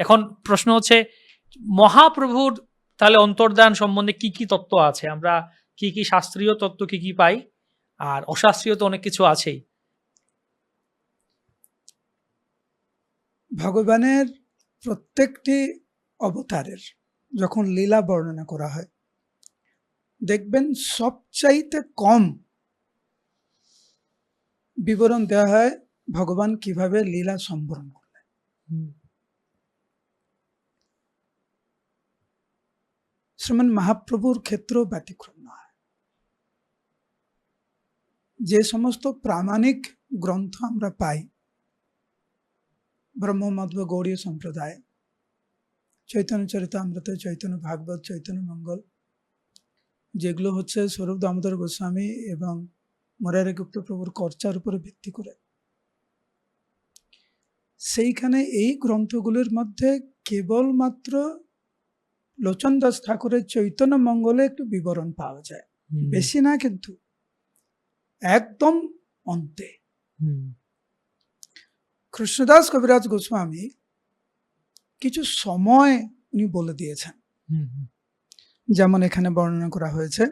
এখন প্রশ্ন হচ্ছে মহাপ্রভুর তাহলে অন্তর্দান সম্বন্ধে কি কি তত্ত্ব আছে? আমরা কি কি শাস্ত্রীয় তত্ত্ব কি কি পাই? আর অশাস্ত্রীয় তো অনেক কিছু আছেই। ভগবানের প্রত্যেকটি অবতারের যখন লীলা বর্ণনা করা হয় দেখবেন সবচাইতে কম বিবরণ দেওয়া হয় ভগবান কীভাবে লীলা সম্বরণ করলেন। শ্রীমান মহাপ্রভুর ক্ষেত্রেও ব্যতিক্রম নয়। যে সমস্ত প্রামাণিক গ্রন্থ আমরা পাই ব্রহ্মমধ্ব গৌড়ীয় সম্প্রদায়, চৈতন্য চরিতামৃত, চৈতন্য ভাগবত, চৈতন্য মঙ্গল, যেগুলো হচ্ছে স্বরূপ দামোদর গোস্বামী এবং মরারি গুপ্ত প্রভুর কর্চার উপরে ভিত্তি করে। সেইখানে এই গ্রন্থগুলির মধ্যে কেবলমাত্র লোচন দাস ঠাকুরের চৈতন্য মঙ্গলে একটু বিবরণ পাওয়া যায়। বেশি না কিন্তু একদম অন্তে। কৃষ্ণদাস কবিরাজ গোস্বামী কিছু সময় উনি বলে দিয়েছেন। যেমন এখানে বর্ণনা করা হয়েছে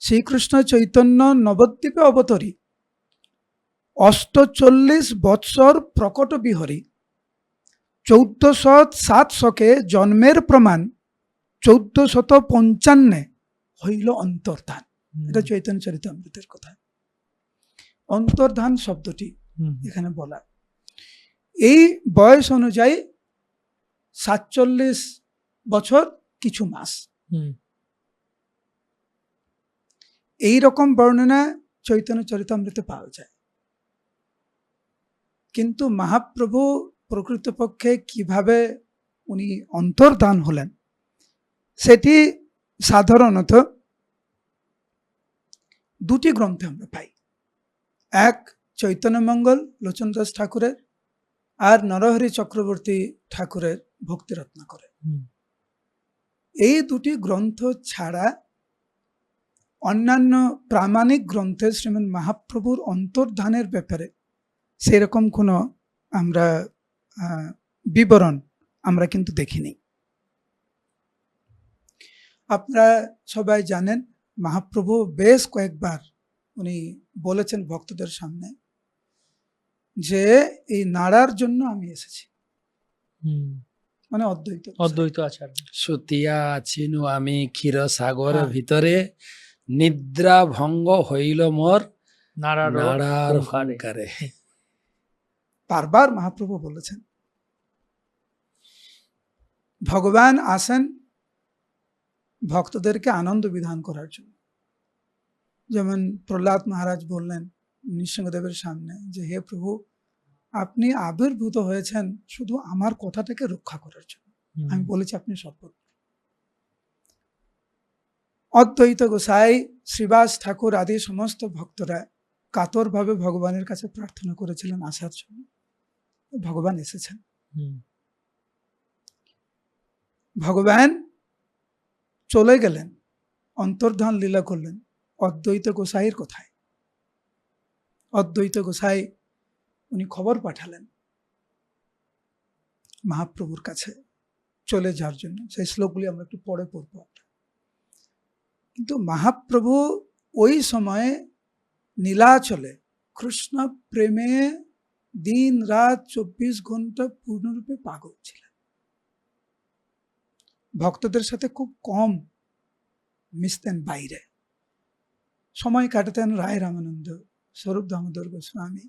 শ্রীকৃষ্ণ চৈতন্য নবদ্বীপে অবতরী অষ্টচল্লিশ বৎসর প্রকট বিহরি চৌদ্দশ সাত শকে জন্মের প্রমাণ চৌদ্দশত পঞ্চান্নে হইল অন্তর্ধান। এটা চৈতন্য চরিত অমৃতের কথা। অন্তর্ধান শব্দটি এখানে বলা। এই বয়স অনুযায়ী সাতচল্লিশ বছর কিছু মাস। এই রকম বর্ণনা চৈতন্য চরিত চরিতামৃতে পাওয়া যায়। কিন্তু মহাপ্রভু প্রকৃতপক্ষে কীভাবে উনি অন্তর্ধান হলেন সেটি সাধারণত দুটি গ্রন্থে আমরা পাই। এক চৈতন্য মঙ্গল লোচন দাস ঠাকুরের আর নরহরি চক্রবর্তী ঠাকুরের ভক্তিরত্ন করে। এই দুটি গ্রন্থ ছাড়া অন্যান্য প্রামাণিক গ্রন্থে শ্রীমৎ মহাপ্রভুর অন্তর্ধানের ব্যাপারে সেরকম কোনো আমরা বিবরণ আমরা কিন্তু দেখিনি। আপনারা সবাই জানেন মহাপ্রভু বেশ কয়েকবার উনি বলেছেন ভক্তদের সামনে যে এই নাড়ার জন্য আমি এসেছি। মানে অদ্বৈত অদ্বৈত আচার সুতিয়া আছিনু আমি ক্ষীর সাগর হ্যাঁ। ভিতরে নিদ্রা ভঙ্গ হইল মোর নাড়ার। হুঙ্কারে বারবার মহাপ্রভু বলেছেন ভগবান আসেন ভক্তদেরকে আনন্দ বিধান করার জন্য। যেমন প্রহ্লাদ মহারাজ বললেন নৃসিংহদেবের সামনে যে হে প্রভু আপনি আবির্ভূত হয়েছেন শুধু আমার কথাটাকে রক্ষা করার জন্য। আমি বলেছি আপনি সর্বত্র অদ্বৈত গোসাই শ্রীবাস ঠাকুর আদি সমস্ত ভক্তরা কাতরভাবে ভগবানের কাছে প্রার্থনা করেছিলেন আসার জন্য। ভগবান এসেছেন। ভগবান চলে গেলেন, অন্তর্ধান লীলা করলেন, অদ্বৈত গোসাইয়ের কোথায়। অদ্বৈত গোসাই উনি খবর পাঠালেন মহাপ্রভুর কাছে, চলে যাওয়ার জন্য। সেই শ্লোকগুলি আমরা একটু পরে পড়ব কিন্তু মহাপ্রভু ওই সময়ে নীলাচলে কৃষ্ণ প্রেমে দিন রাত চব্বিশ ঘণ্টা পূর্ণরূপে পাগল ছিলেন। ভক্তদের সাথে খুব কম মিশতেন বাইরে। সময় কাটাতেন রায় রামানন্দ স্বরূপ দামোদর গোস্বামী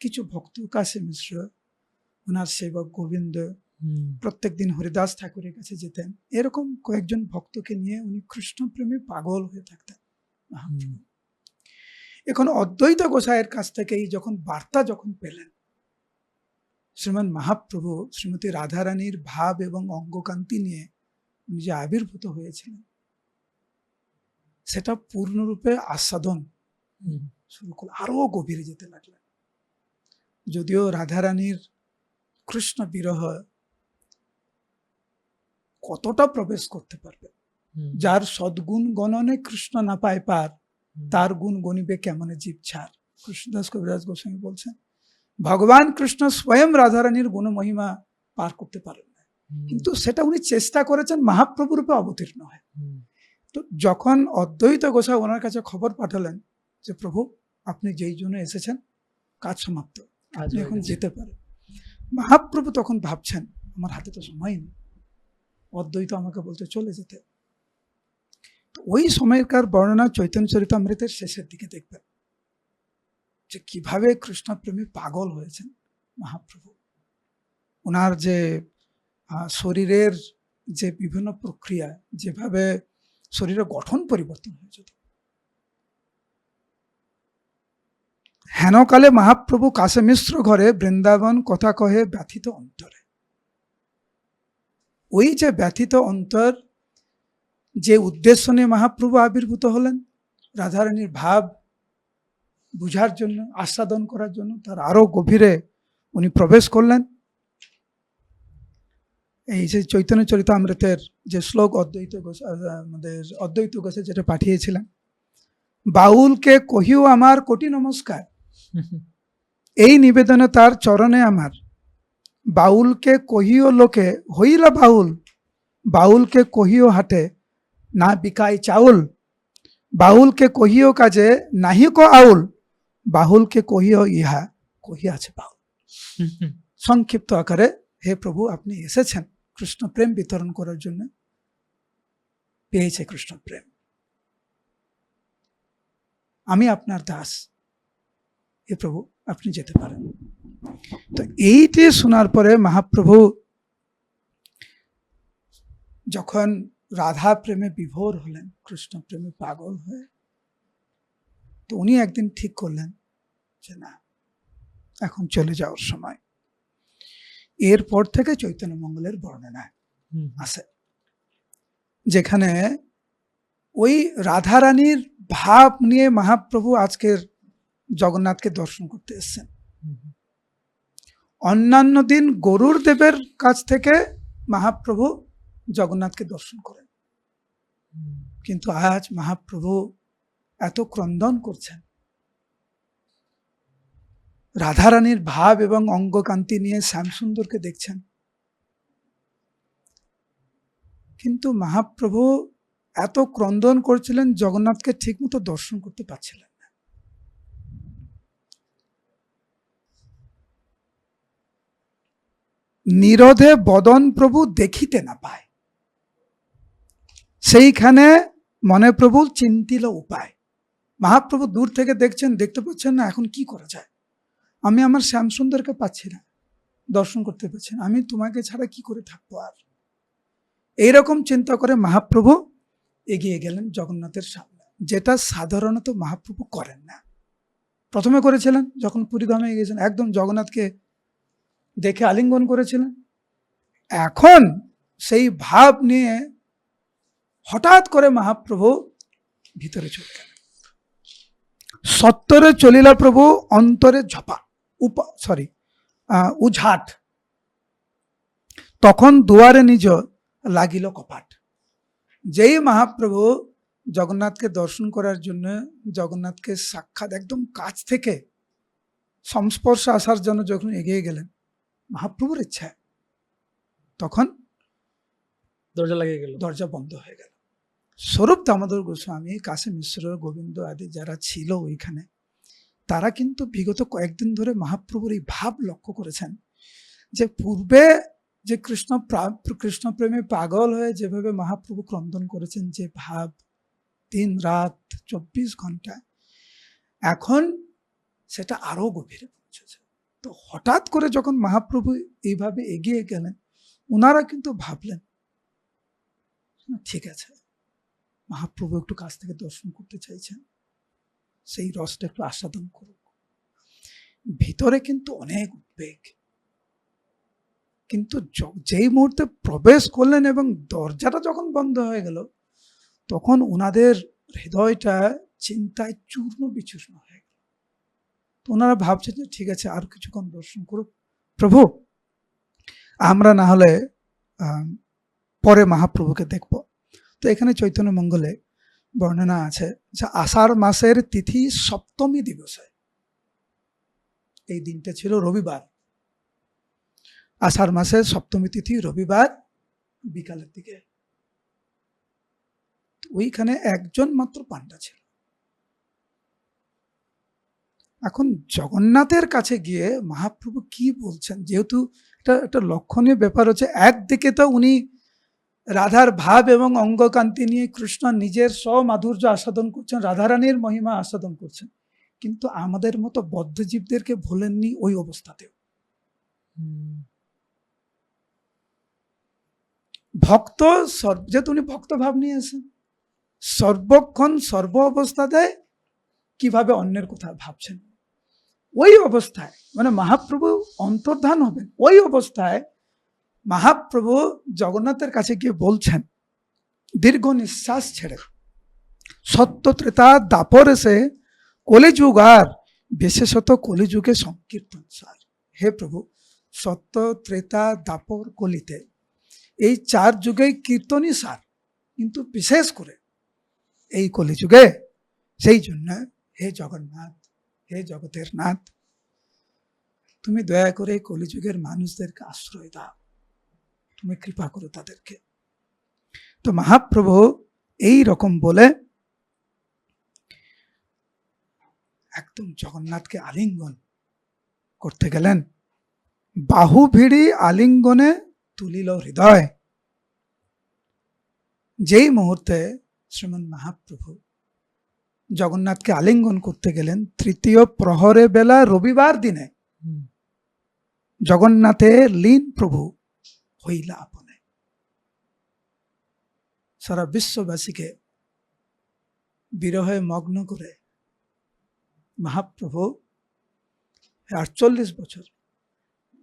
কিছু ভক্ত কাশী মিশ্র ওনার সেবক গোবিন্দ প্রত্যেক দিন হরিদাস ঠাকুরের কাছে যেতেন। এরকম কয়েকজন ভক্তকে নিয়ে উনি কৃষ্ণ প্রেমে পাগল হয়ে থাকতেন। এখন অদ্বৈত গোসাইয়ের কাছ থেকেই যখন বার্তা যখন পেলেন শ্রীমান মহাপ্রভু শ্রীমতী রাধারানীর ভাব এবং অঙ্গকান্তি নিয়ে যে আবির্ভূত হয়েছিলেন। সেটা পূর্ণরূপে আস্বাদন শুরু করল আরও গভীরে যেতে লাগলেন। যদিও রাধারানীর কৃষ্ণ বিরহ কতটা প্রবেশ করতে পারবে যার সদ্গুণ গণনে কৃষ্ণ না পায় পার তার গুণ গণিবে কেমন জীব ছাড় কৃষ্ণদাস কবিরাজ গোস্বামী বলছেন ভগবান কৃষ্ণ স্বয়ং রাধারানীর গুণ মহিমা পার করতে পারেন না। কিন্তু সেটা উনি চেষ্টা করেছেন মহাপ্রভু রূপে অবতীর্ণ হয়। তো যখন অদ্বৈত গোসাই ওনার কাছে খবর পাঠালেন যে প্রভু আপনি যেই জন্য এসেছেন কাজ সমাপ্ত। আপনি এখন যেতে পারেন। মহাপ্রভু তখন ভাবছেন আমার হাতে তো সময় নেই। অদ্বৈত আমাকে বলতে চলে যেতে। তো ওই সময়কার বর্ণনা চৈতন্য চরিতামৃতের শেষের দিকে দেখবেন। যে কীভাবে কৃষ্ণপ্রেমী পাগল হয়েছেন মহাপ্রভু। ওনার যে শরীরের যে বিভিন্ন প্রক্রিয়া, যেভাবে শরীরের গঠন পরিবর্তন হয়েছে। হেনকালে মহাপ্রভু কাশে মিশ্র ঘরে বৃন্দাবন কথা কহে ব্যথিত অন্তরে। ওই যে ব্যথিত অন্তর, যে উদ্দেশ্য নিয়ে মহাপ্রভু আবির্ভূত হলেন, রাধারানীর ভাব বুঝার জন্য, আস্বাদন করার জন্য, তার আরও গভীরে উনি প্রবেশ করলেন। এই যে চৈতন্য চরিতামৃতের যে শ্লোক অদ্বৈত আমাদের অদ্বৈত গোসে যেটা পাঠিয়েছিলেন, বাউলকে কহিও আমার কোটি নমস্কার। এই নিবেদনে তার চরণে আমার। বাউলকে কহিও লোকে, হইলা বাউল। বাউলকে কহিও হাটে, না বিকাই চাউল। বাউলকে কহিও কাজে নাহিক আউল। বাহুলকে কহিও ইহা কহিয়াছে হুম, সংক্ষিপ্ত আকারে হে প্রভু আপনি এসেছেন কৃষ্ণ প্রেম বিতরণ করার জন্য। পেয়েছে কৃষ্ণ প্রেম আমি আপনার দাস। হে প্রভু আপনি যেতে পারেন। তো এইটি শোনার পরে মহাপ্রভু যখন রাধা প্রেমে বিভোর হলেন কৃষ্ণ প্রেমে পাগল হয়ে তো উনি একদিন ঠিক করলেন। যে না। এখন চলে যাওয়ার সময়। এরপর থেকে চৈতন্য মঙ্গলের বর্ণনা আছে। যেখানে ওই রাধারানীর ভাব নিয়ে মহাপ্রভু আজকের জগন্নাথকে দর্শন করতে এসেছেন। অন্যান্য দিন গরুর দেবের কাছ থেকে মহাপ্রভু জগন্নাথকে দর্শন করেন। কিন্তু আজ মহাপ্রভু এত ক্রন্দন করছেন। রাধারানীর ভাব এবং অঙ্গকান্তি নিয়ে শ্যামসুন্দরকে দেখছেন। কিন্তু মহাপ্রভু এত ক্রন্দন করছিলেন, জগন্নাথকে ঠিকমতো দর্শন করতে পারছিলেন না। নিরোধে বদন প্রভু দেখিতে না পায়। সেইখানে মনে প্রভু চিন্তিল উপায়। মহাপ্রভু দূর থেকে দেখছেন, দেখতে পাচ্ছেন না, এখন কি করা যায়? আমি আমার শ্যামসুন্দরকে পাচ্ছি না। দর্শন করতে পারছি না। আমি তোমাকে ছাড়া কি করে থাকব আর? এইরকম চিন্তা করে মহাপ্রভু এগিয়ে গেলেন জগন্নাথের সামনে। যেটা সাধারণত মহাপ্রভু করেন না। প্রথমে করেছিলেন যখন পুরীধামে গিয়েছেন একদম জগন্নাথকে দেখে আলিঙ্গন করেছিলেন। এখন সেই ভাব নিয়ে হঠাৎ করে মহাপ্রভু ভিতরে চলে গেলেন। সত্তরে চলিলা প্রভু, অন্তরে ঝপা উপ সরি উঝাট। তখন দুয়ারে নিজ লাগিল কপাট। যেই মহাপ্রভু জগন্নাথকে দর্শন করার জন্য জগন্নাথকে সাক্ষাৎ একদম কাছ থেকে সংস্পর্শে আসার জন্য যখন এগিয়ে গেলেন মহাপ্রভুর ইচ্ছা তখন দরজা লাগিয়ে গেল। দরজা বন্ধ হয়ে গেল। স্বরূপ দামোদর গোস্বামী কাশী মিশ্র গোবিন্দ আদি যারা ছিল ওইখানে তারা কিন্তু বিগত কয়েকদিন ধরে মহাপ্রভুর এই ভাব লক্ষ্য করেছেন। যে পূর্বে যে কৃষ্ণ কৃষ্ণ প্রেমে পাগল হয়ে যেভাবে মহাপ্রভু ক্রন্দন করেছেন, যে ভাব, দিন রাত, চব্বিশ ঘণ্টা, এখন সেটা আরও গভীরে পৌঁছেছে। তো হঠাৎ করে যখন মহাপ্রভু এইভাবে এগিয়ে গেলেন ওনারা কিন্তু ভাবলেন, ঠিক আছে, মহাপ্রভু একটু কাছ থেকে দর্শন করতে চাইছেন। সেই রসটা একটু আস্বাদন করুক ভিতরে কিন্তু অনেক উদ্বেগ। কিন্তু যেই মুহূর্তে প্রবেশ করলেন এবং দরজাটা যখন বন্ধ হয়ে গেল, তখন ওনাদের হৃদয়টা চিন্তায় চূর্ণ বিচূর্ণ হয়ে গেল। তো ওনারা ভাবছেন যে, ঠিক আছে, আর কিছুক্ষণ দর্শন করুক। প্রভু, আমরা না হলে পরে মহাপ্রভুকে দেখব। তো এখানে চৈতন্য মঙ্গলে বর্ণনা আছে যে আষাঢ় মাসের তিথি সপ্তমী দিবসে। এই দিনটা ছিল রবিবার। আষাঢ় মাসের সপ্তমী তিথি রবিবার বিকালের দিকে। ওইখানে একজন মাত্র পান্ডা ছিল। এখন জগন্নাথের কাছে গিয়ে মহাপ্রভু কি বলছেন? যেহেতু এটা একটা লক্ষণীয় ব্যাপার হচ্ছে, একদিকে তো উনি রাধার ভাব এবং অঙ্গকান্তি নিয়ে কৃষ্ণ নিজের স্বমাধুর্য আস্বাদন করছেন, রাধারানীর মহিমা আস্বাদন করছেন। কিন্তু আমাদের মতো বদ্ধজীবদেরকে ভোলেননি ওই অবস্থাতেও। ভক্ত যেহেতু উনি ভক্ত ভাব নিয়ে আসেন সর্বক্ষণ সর্ব অবস্থাতে কীভাবে অন্যের কথা ভাবছেন? ওই অবস্থায় মানে মহাপ্রভু অন্তর্ধান হবেন, ওই অবস্থায় মহাপ্রভু জগন্নাথের কাছে গিয়ে বলছেন, দীর্ঘ নিঃশ্বাস ছেড়ে সত্য ত্রেতা দাপর এসে কলিযুগ আর বিশেষত কলিযুগে সংকীর্তন সার হে প্রভু সত্য ত্রেতা দাপর কলিতে, এই চার যুগেই কীর্তনই সার কিন্তু বিশেষ করে এই কলিযুগে। সেই জন্য হে জগন্নাথ, হে জগতের নাথ, তুমি দয়া করে কলিযুগের মানুষদেরকে আশ্রয় দাও। তুমি কৃপা করো তাদেরকে। তো মহাপ্রভু এই রকম বলে একদম জগন্নাথকে আলিঙ্গন করতে গেলেন। বাহু ভিড়ি আলিঙ্গনে তুলিল হৃদয়। যেই মুহূর্তে শ্রীমন মহাপ্রভু জগন্নাথকে আলিঙ্গন করতে গেলেন তৃতীয় প্রহরে বেলা রবিবার দিনে জগন্নাথে লীন প্রভু হইলা আপনে। সারা বিশ্ববাসীকে বিরহে মগ্ন করে মহাপ্রভু আটচল্লিশ বছর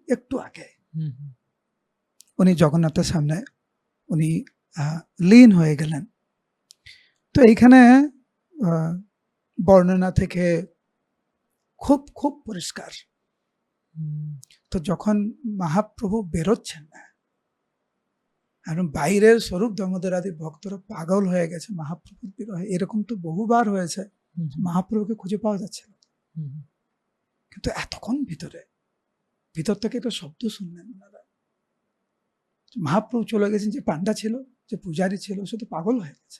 একটু আগে উনি জগন্নাথের সামনে উনি আহ, লীন হয়ে গেলেন। তো এইখানে আহ, বর্ণনা থেকে খুব খুব পরিষ্কার। তো যখন মহাপ্রভু বেরোচ্ছেন না আর বাইরের স্বরূপ দামোদর আদি ভক্তরা পাগল হয়ে গেছে মহাপ্রভুর বিরহে। এরকম তো বহুবার হয়েছে মহাপ্রভুকে খুঁজে পাওয়া যাচ্ছে কিন্তু এতক্ষণ ভিতরে ভিতর থেকে একটা শব্দ শুনলেন ওনারা। মহাপ্রভু চলে গেছেন যে পান্ডা ছিল যে পূজারী ছিল সে তো পাগল হয়ে গেছে।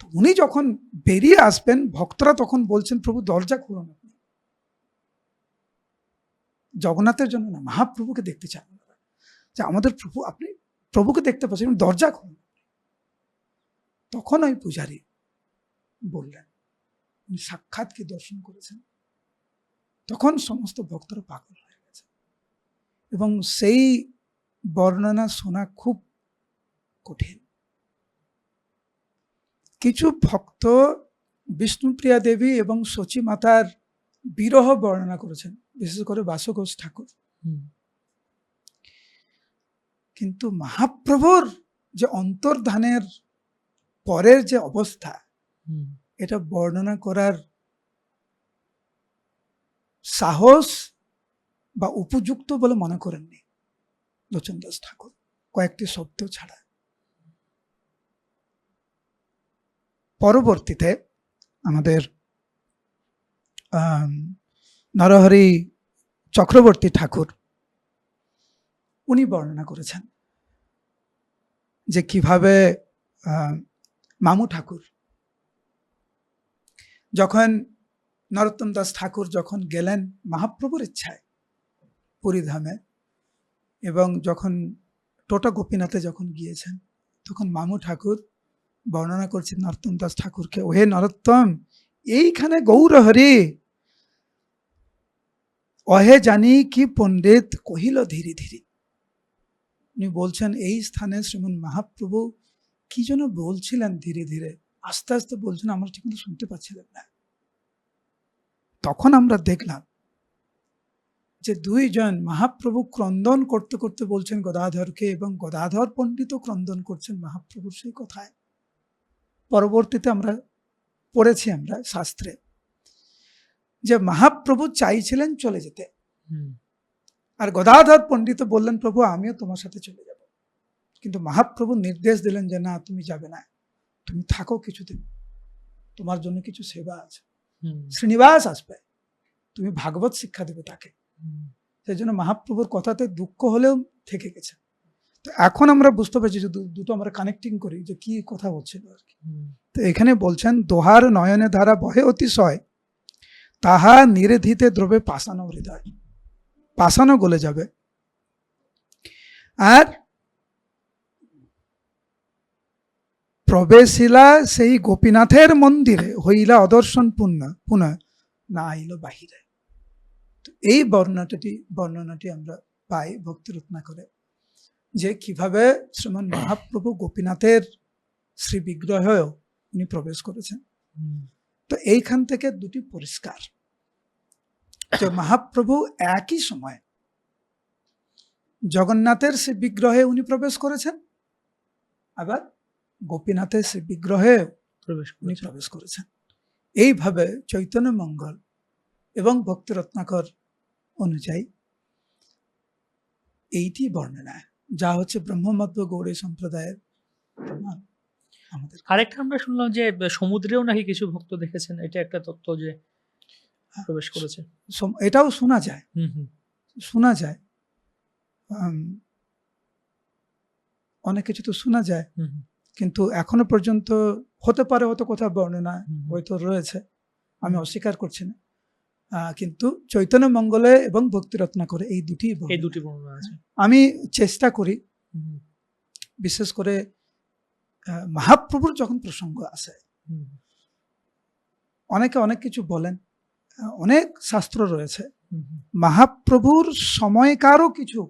তো উনি যখন বেরিয়ে আসবেন ভক্তরা তখন বলছেন প্রভু দরজা খুলুন আপনি জগন্নাথের জন্য না মহাপ্রভুকে দেখতে চান যে আমাদের প্রভু আপনি প্রভুকে দেখতে পাচ্ছেন দরজা খুলুন। তখন ওই পূজারী বললেন, উনি সাক্ষাৎ কি দর্শন করেছেন? তখন সমস্ত ভক্তরা পাগল হয়ে গেছে। এবং সেই বর্ণনা শোনা খুব কঠিন। কিছু ভক্ত বিষ্ণুপ্রিয়া দেবী এবং সচী মাতার বিরহ বর্ণনা করেছেন, বিশেষ করে বাসঘোষ ঠাকুর। কিন্তু মহাপ্রভুর যে অন্তর্ধানের পরের যে অবস্থা এটা বর্ণনা করার সাহস বা উপযুক্ত বলে মনে করেননি লোচন দাস ঠাকুর কয়েকটি শব্দ ছাড়া। পরবর্তীতে আমাদের আম, নরহরি চক্রবর্তী ঠাকুর উনি বর্ণনা করেছেন যে কীভাবে মামু ঠাকুর যখন নরোত্তম দাস ঠাকুর যখন গেলেন মহাপ্রভুর ইচ্ছায় পুরীধামে এবং যখন টোটা গোপীনাথে যখন গিয়েছেন, তখন মামু ঠাকুর বর্ণনা করছেন নরোত্তম দাস ঠাকুরকে, ওহে নরোত্তম, এইখানে গৌরহরি অহে জানি কি পণ্ডিত কহিল ধীরে ধীরে। উনি বলছেন এই স্থানে শ্রীমন মহাপ্রভু কি যেন বলছিলেন ধীরে ধীরে। আস্তে আস্তে বলছেন, আমরা ঠিকমতো শুনতে পাচ্ছিলাম না। তখন আমরা দেখলাম যে দুইজন মহাপ্রভু ক্রন্দন করতে করতে বলছেন গদাধরকে এবং গদাধর পণ্ডিত ক্রন্দন করছেন মহাপ্রভুর সেই কথায়। পরবর্তীতে আমরা পড়েছি আমরা শাস্ত্রে যে মহাপ্রভু চাইছিলেন চলে যেতে। আর গদাধর পণ্ডিত বললেন প্রভু আমিও তোমার সাথে চলে যাব। কিন্তু মহাপ্রভু নির্দেশ দিলেন যে না তুমি যাবে না। তুমি থাকো কিছুদিন। তোমার জন্য কিছু সেবা আছে। শ্রীনিবাস আসবে। তুমি ভাগবত শিক্ষা দেবে তাকে। সেই জন্য মহাপ্রভুর কথাতে দুঃখ হলেও থেকে গেছে। তো এখন আমরা বুঝতে পারছি যে দুটো আমরা কানেক্টিং করি যে কি কথা বলছিল আর কি। তো এখানে বলছেন দোহার নয়নে ধারা বহে অতিশয় তাহা নিরেধিতে দ্রবে পাশানো হৃদয়। পাশানো গলে যাবে। আর প্রবেশিলা সেই গোপীনাথের মন্দিরে হইলা অদর্শন পুণ্য পুনঃ না আইল বাহিরে। তো এই বর্ণনাটি বর্ণনাটি আমরা পাই ভক্তি রত্না করে যে কীভাবে শ্রীমান মহাপ্রভু গোপীনাথের শ্রী বিগ্রহেও উনি প্রবেশ করেছেন। তো এইখান থেকে দুটি পরিষ্কার। যে মহাপ্রভু একই সময় জগন্নাথের শ্রী বিগ্রহে উনি প্রবেশ করেছেন আবার গোপীনাথের শ্রী বিগ্রহে প্রবেশ উনি প্রবেশ করেছেন। এইভাবে চৈতন্য মঙ্গল এবং ভক্তি রত্নাকর অনুযায়ী এইটি বর্ণনা যা হচ্ছে ব্রহ্মমধ্য গৌড়ী সম্প্রদায়ের প্রমাণ আমাদের। আরেকটা আমরা শুনলাম যে সমুদ্রেও নাকি কিছু ভক্ত দেখেছেন এটা একটা তত্ত্ব যে প্রবেশ করেছে। এটাও শোনা যায়। হুম হুম। শোনা যায়। অনেক কিছু তো শোনা যায়। কিন্তু এখনও পর্যন্ত হতে পারে হয়তো কোথাও বর্ণনা। হয়তো রয়েছে। আমি অস্বীকার করছি না। কিন্তু চৈতন্য মঙ্গলে এবং ভক্তি রত্না করে এই দুটি এই দুটি বর্ণনা আছে। আমি চেষ্টা করি বিশেষ করে মহাপ্রভুর যখন প্রসঙ্গ আসে অনেকে অনেক কিছু বলেন। অনেক শাস্ত্র রয়েছে। মহাপ্রভুর সময়কারও কিছু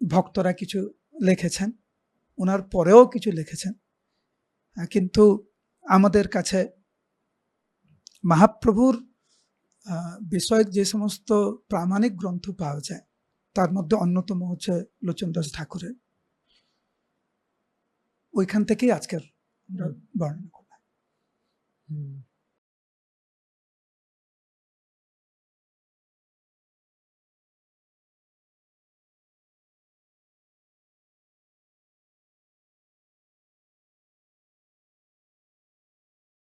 ভক্তরা কিছু লিখেছেন ওনার পরেও কিছু লিখেছেন। কিন্তু আমাদের কাছে মহাপ্রভুর বিষয়ক যে সমস্ত প্রামাণিক গ্রন্থ পাওয়া যায় তার মধ্যে অন্যতম হচ্ছে লোচন দাস ঠাকুরের। ওইখান থেকেই আজকের বর্ণনা করলাম।